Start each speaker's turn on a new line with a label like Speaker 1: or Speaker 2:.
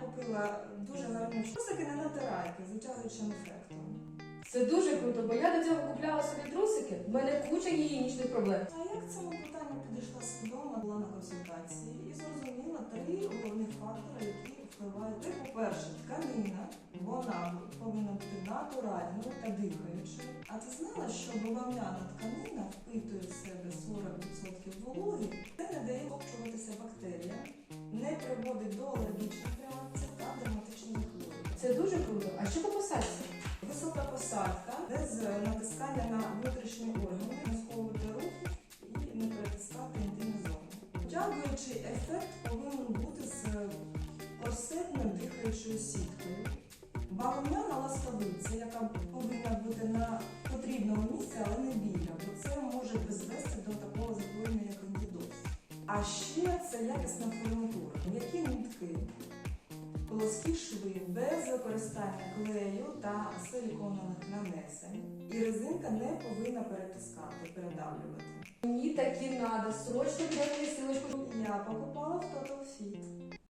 Speaker 1: купила дуже гарні трусики не натирайки з утягуючим ефектом.
Speaker 2: Це дуже круто, бо я до цього купляла собі трусики, в мене куча гігієнічних проблем.
Speaker 1: А як цьому питанню підійшла свідомо, була на консультації і зрозуміла три головних фактори, які впливають. По-перше, тканина, вона повинна бути натуральною та дихаючою. А ти знала, що бавовняна тканина впитує не приводить до алергічних реакцій та дерматичних захворювань.
Speaker 2: Це дуже круто. А що по посадці?
Speaker 1: Висока посадка без натискання на внутрішні органи, не сковувати руки і не притискати інтимні зони. Втягуючий ефект повинен бути з корсетною дихаючою сіткою. Бавовняна ласкавиця, яка повинна бути на потрібному місці, але не біля, бо це може призвести до такого захворювання, як кандидоз. А ще це якісна м'які нитки, плоскі шви без використання клею та силіконових нанесень. І резинка не повинна перетискати, передавлювати.
Speaker 2: Мені такі треба срочно мені силочку.